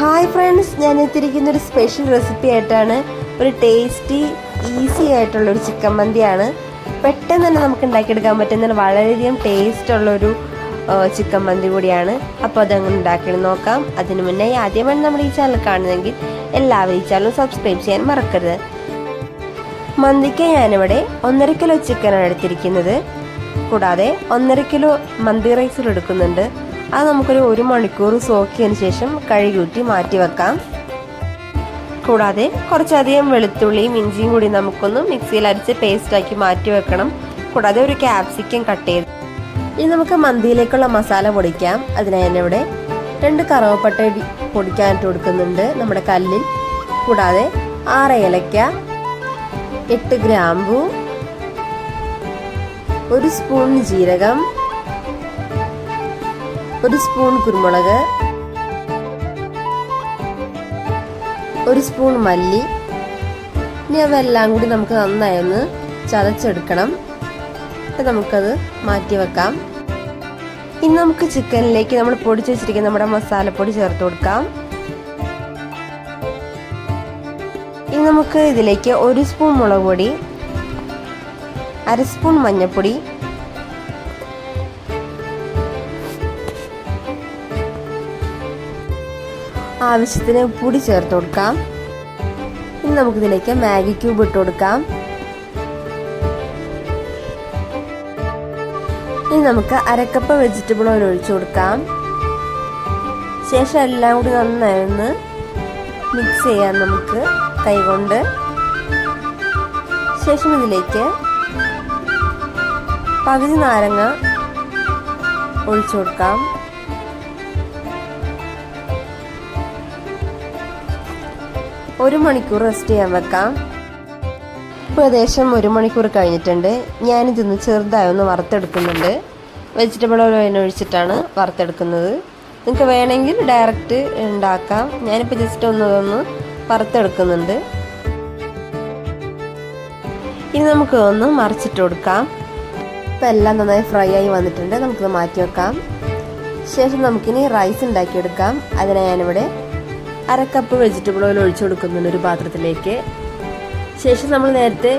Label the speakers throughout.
Speaker 1: Hi friends ഞാൻ എത്തിയിരിക്കുന്ന ഒരു special recipe ആയിട്ടാണ്. ഒരു ടേസ്റ്റി ഈസി ആയിട്ടുള്ള ഒരു ചിക്കൻ മന്തിയാണ്. പെട്ടെന്ന് തന്നെ നമുക്ക് ഉണ്ടാക്കിയെടുക്കാൻ പറ്റുന്ന വളരെയധികം ടേസ്റ്റ് ഉള്ളൊരു ചിക്കൻ മന്തി കൂടിയാണ്. അപ്പോൾ അതങ്ങനെ ഉണ്ടാക്കി നോക്കാം. അതിനു മുന്നേ ആദ്യമാണ് നമ്മൾ ഈ ചാനൽ കാണുന്നതെങ്കിൽ എല്ലാവരും ഈ ചാനൽ സബ്സ്ക്രൈബ് ചെയ്യാൻ മറക്കരുത്. മന്തിക്ക് ഞാനിവിടെ ഒന്നര കിലോ ചിക്കനാണ് എടുത്തിരിക്കുന്നത്. കൂടാതെ ഒന്നര കിലോ മന്തി റൈസിൽ എടുക്കുന്നുണ്ട്. അത് നമുക്കൊരു ഒരു മണിക്കൂർ സോക്കിയതിന് ശേഷം കഴുകൂട്ടി മാറ്റി വെക്കാം. കൂടാതെ കുറച്ചധികം വെളുത്തുള്ളിയും ഇഞ്ചിയും കൂടി നമുക്കൊന്ന് മിക്സിയിൽ അരിച്ച് പേസ്റ്റാക്കി മാറ്റി വെക്കണം. കൂടാതെ ഒരു ക്യാപ്സിക്കം കട്ട് ചെയ്ത് ഇനി നമുക്ക് മന്തിയിലേക്കുള്ള മസാല പൊടിക്കാം. അതിനായി ഇവിടെ രണ്ട് കറവപ്പട്ട പൊടിക്കാനായിട്ട് കൊടുക്കുന്നുണ്ട് നമ്മുടെ കല്ലിൽ. കൂടാതെ ആറ് ഏലക്ക എട്ട് ഗ്രാമ്പു ഒരു സ്പൂൺ ജീരകം ഒരു സ്പൂൺ കുരുമുളക് ഒരു സ്പൂൺ മല്ലി. ഇനി അതെല്ലാം കൂടി നമുക്ക് നന്നായി ഒന്ന് ചതച്ചെടുക്കണം. നമുക്കത് മാറ്റി വെക്കാം. ഇനി നമുക്ക് ചിക്കനിലേക്ക് നമ്മൾ പൊടിച്ചു വെച്ചിരിക്കുന്ന നമ്മുടെ മസാലപ്പൊടി ചേർത്ത് കൊടുക്കാം. ഇനി നമുക്ക് ഇതിലേക്ക് ഒരു സ്പൂൺ മുളക് പൊടി അര സ്പൂൺ മഞ്ഞൾപ്പൊടി ആവശ്യത്തിന് പൊടി ചേർത്ത് കൊടുക്കാം. ഇനി നമുക്കിതിലേക്ക് മാഗി ക്യൂബ് ഇട്ട് കൊടുക്കാം. ഇനി നമുക്ക് അരക്കപ്പ് വെജിറ്റബിൾ ഓയിൽ ഒഴിച്ചു കൊടുക്കാം. ശേഷം എല്ലാം കൂടി നന്നായി ഒന്ന് മിക്സ് ചെയ്യാം നമുക്ക് കൈകൊണ്ട്. ശേഷം ഇതിലേക്ക് പകുതി നാരങ്ങ ഒഴിച്ചു കൊടുക്കാം. ഒരു മണിക്കൂർ റെസ്റ്റ് ചെയ്യാൻ വെക്കാം. ഇപ്പോൾ ഏകദേശം ഒരു മണിക്കൂർ കഴിഞ്ഞിട്ടുണ്ട്. ഞാനിതൊന്ന് ചെറുതായി ഒന്ന് വറുത്തെടുക്കുന്നുണ്ട്. Vegetable oil ഒഴിച്ചിട്ടാണ് വറുത്തെടുക്കുന്നത്. നിങ്ങൾക്ക് വേണമെങ്കിൽ ഡയറക്റ്റ് ഉണ്ടാക്കാം. ഞാനിപ്പോൾ ജസ്റ്റ് ഒന്ന് ഒന്ന് വറുത്തെടുക്കുന്നുണ്ട്. ഇനി നമുക്ക് ഒന്ന് മറിച്ചിട്ട് കൊടുക്കാം. ഇപ്പം എല്ലാം നന്നായി ഫ്രൈ ആയി വന്നിട്ടുണ്ട്. നമുക്കത് മാറ്റി വെക്കാം. ശേഷം നമുക്കിനി റൈസ് ഉണ്ടാക്കിയെടുക്കാം. അതിനായി ഞാനിവിടെ അര കപ്പ് വെജിറ്റബിൾ ഓയിൽ ഒഴിച്ചു കൊടുക്കുന്നുണ്ട് ഒരു പാത്രത്തിലേക്ക്. ശേഷം നമ്മൾ നേരത്തെ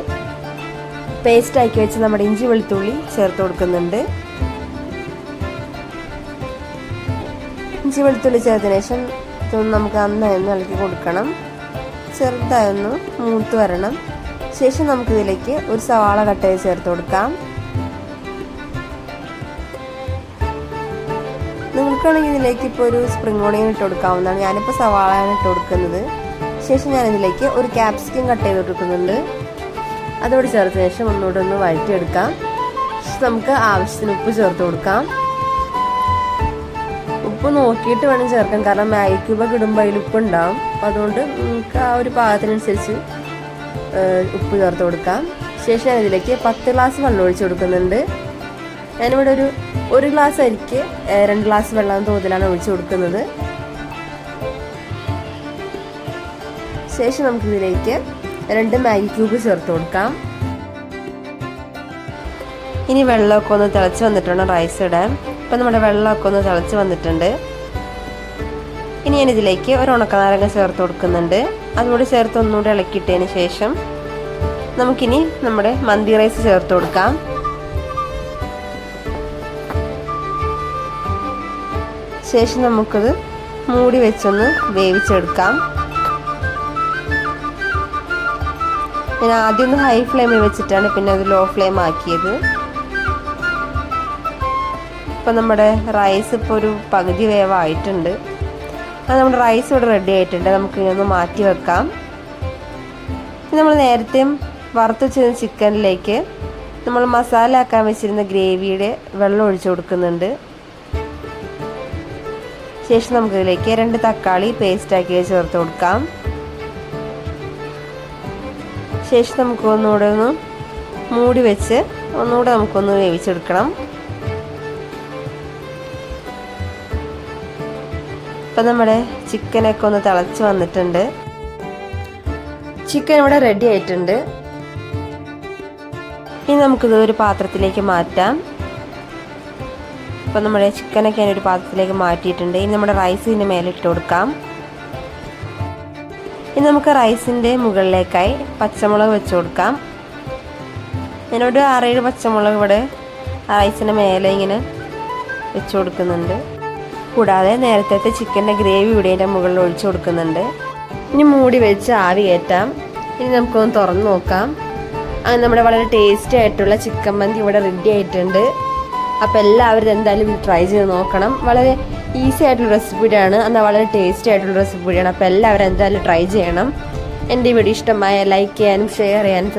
Speaker 1: പേസ്റ്റ് ആക്കി വെച്ച് നമ്മുടെ ഇഞ്ചി വെളുത്തുള്ളി ചേർത്ത് കൊടുക്കുന്നുണ്ട്. ഇഞ്ചി വെളുത്തുള്ളി ചേർത്തതിന് ശേഷം ഇതൊന്ന് നമുക്ക് അന്നായൊന്ന് ഇളക്കി കൊടുക്കണം. ചെറുതായൊന്ന് മൂത്ത് വരണം. ശേഷം നമുക്കിതിലേക്ക് ഒരു സവാള കട്ട് ചെയ്ത് ചേർത്ത് കൊടുക്കാം. നിങ്ങൾക്കാണെങ്കിൽ ഇതിലേക്ക് ഇപ്പോൾ ഒരു സ്പ്രിംഗ് ഓണിയൻ ഇട്ട് കൊടുക്കാവുന്നതാണ്. ഞാനിപ്പോൾ സവാളയാണ് ഇട്ട് കൊടുക്കുന്നത്. ശേഷം ഞാൻ ഇതിലേക്ക് ഒരു ക്യാപ്സിക്കം കട്ട് ചെയ്ത് കൊടുക്കുന്നുണ്ട്. അതോട് ചേർത്ത ശേഷം ഒന്നുകൂടെ ഒന്ന് വഴറ്റിയെടുക്കാം. നമുക്ക് ആവശ്യത്തിന് ഉപ്പ് ചേർത്ത് കൊടുക്കാം. ഉപ്പ് നോക്കിയിട്ട് വേണം ചേർക്കാൻ. കാരണം മാഗി ക്യൂബൊക്കെ ഇടുമ്പോൾ അതിൽ ഉപ്പ് അപ്പം അതുകൊണ്ട് നമുക്ക് ആ ഒരു പാകത്തിനനുസരിച്ച് ഉപ്പ് ചേർത്ത് കൊടുക്കാം. ശേഷം ഞാൻ ഇതിലേക്ക് പത്ത് ഗ്ലാസ് വെള്ളം ഒഴിച്ച് കൊടുക്കുന്നുണ്ട്. ഞാനിവിടെ ഒരു ഒരു ഗ്ലാസ് അരിക്ക് രണ്ട് ഗ്ലാസ് വെള്ളം തോതിലാണ് ഒഴിച്ചു കൊടുക്കുന്നത്. ശേഷം നമുക്കിതിലേക്ക് രണ്ട് മാഗി ക്യൂബ് ചേർത്ത് കൊടുക്കാം. ഇനി വെള്ളമൊക്കെ ഒന്ന് തിളച്ച് വന്നിട്ടുണ്ട് റൈസ് ഇടാൻ. ഇപ്പം നമ്മുടെ വെള്ളമൊക്കെ ഒന്ന് തിളച്ച് വന്നിട്ടുണ്ട്. ഇനി ഞാനിതിലേക്ക് ഒരു ഉണക്കനാരങ്ങ ചേർത്ത് കൊടുക്കുന്നുണ്ട്. അതുകൂടി ചേർത്ത് ഒന്നുകൂടി ഇളക്കിയിട്ടതിന് ശേഷം നമുക്കിനി നമ്മുടെ മന്തി റൈസ് ചേർത്ത് കൊടുക്കാം. ശേഷം നമുക്കത് മൂടി വെച്ചൊന്ന് വേവിച്ചെടുക്കാം. ഞാൻ ആദ്യം ഒന്ന് ഹൈ ഫ്ലെയിമിൽ വെച്ചിട്ടാണ് പിന്നെ അത് ലോ ഫ്ലെയിം ആക്കിയത്. ഇപ്പം നമ്മുടെ റൈസ് ഇപ്പോൾ ഒരു പകുതി വേവായിട്ടുണ്ട്. അത് നമ്മുടെ റൈസ് ഇവിടെ റെഡി ആയിട്ടുണ്ട്. നമുക്ക് ഇതൊന്ന് മാറ്റി വെക്കാം. നമ്മൾ നേരത്തെ വറുത്ത് വെച്ചിരുന്ന ചിക്കനിലേക്ക് നമ്മൾ മസാല ആക്കാൻ വെച്ചിരുന്ന ഗ്രേവിയുടെ വെള്ളം ഒഴിച്ചു കൊടുക്കുന്നുണ്ട്. ശേഷം നമുക്ക് ഇതിലേക്ക് രണ്ട് തക്കാളി പേസ്റ്റാക്കി ചേർത്ത് കൊടുക്കാം. ശേഷം നമുക്ക് ഒന്നുകൂടെ ഒന്ന് മൂടി വെച്ച് ഒന്നുകൂടെ നമുക്കൊന്ന് വേവിച്ചെടുക്കണം. ഇപ്പം നമ്മുടെ ചിക്കനൊക്കെ ഒന്ന് തിളച്ച് വന്നിട്ടുണ്ട്. ചിക്കൻ ഇവിടെ റെഡി ആയിട്ടുണ്ട്. ഇനി നമുക്കിത് ഒരു പാത്രത്തിലേക്ക് മാറ്റാം. ഇപ്പം നമ്മുടെ ചിക്കനൊക്കെ ഒരു പാത്രത്തിലേക്ക് മാറ്റിയിട്ടുണ്ട്. ഇനി നമ്മുടെ റൈസ് ഇതിന്റെ മേലെ ഇട്ട് കൊടുക്കാം. ഇനി നമുക്ക് റൈസിന്റെ മുകളിലേക്കായി പച്ചമുളക് വെച്ച് കൊടുക്കാം. ഞാനൊരു ആറേഴ് പച്ചമുളക് ഇവിടെ റൈസിന്റെ മേലെ ഇങ്ങനെ വെച്ച് കൊടുക്കുന്നുണ്ട്. കൂടാതെ നേരത്തെ ചിക്കന്റെ ഗ്രേവി ഇവിടെ എന്റെ മുകളിൽ ഒഴിച്ചു കൊടുക്കുന്നുണ്ട്. ഇനി മൂടി വെച്ച് ആവി കയറ്റാം. ഇനി നമുക്കൊന്ന് തുറന്ന് നോക്കാം. അങ്ങനെ നമ്മുടെ വളരെ ടേസ്റ്റി ആയിട്ടുള്ള ചിക്കൻ മന്തി ഇവിടെ റെഡി ആയിട്ടുണ്ട്. അപ്പോൾ എല്ലാവരും എന്തായാലും ട്രൈ ചെയ്ത് നോക്കണം. വളരെ ഈസി ആയിട്ടുള്ള റെസിപ്പിയാണ് എന്നാൽ വളരെ ടേസ്റ്റി ആയിട്ടുള്ള റെസിപ്പിയാണ് അപ്പോൾ എല്ലാവരും എന്തായാലും ട്രൈ ചെയ്യണം. എന്റെ വീഡിയോ ഇഷ്ടമായ ലൈക്ക് ചെയ്യാനും ഷെയർ ചെയ്യാനും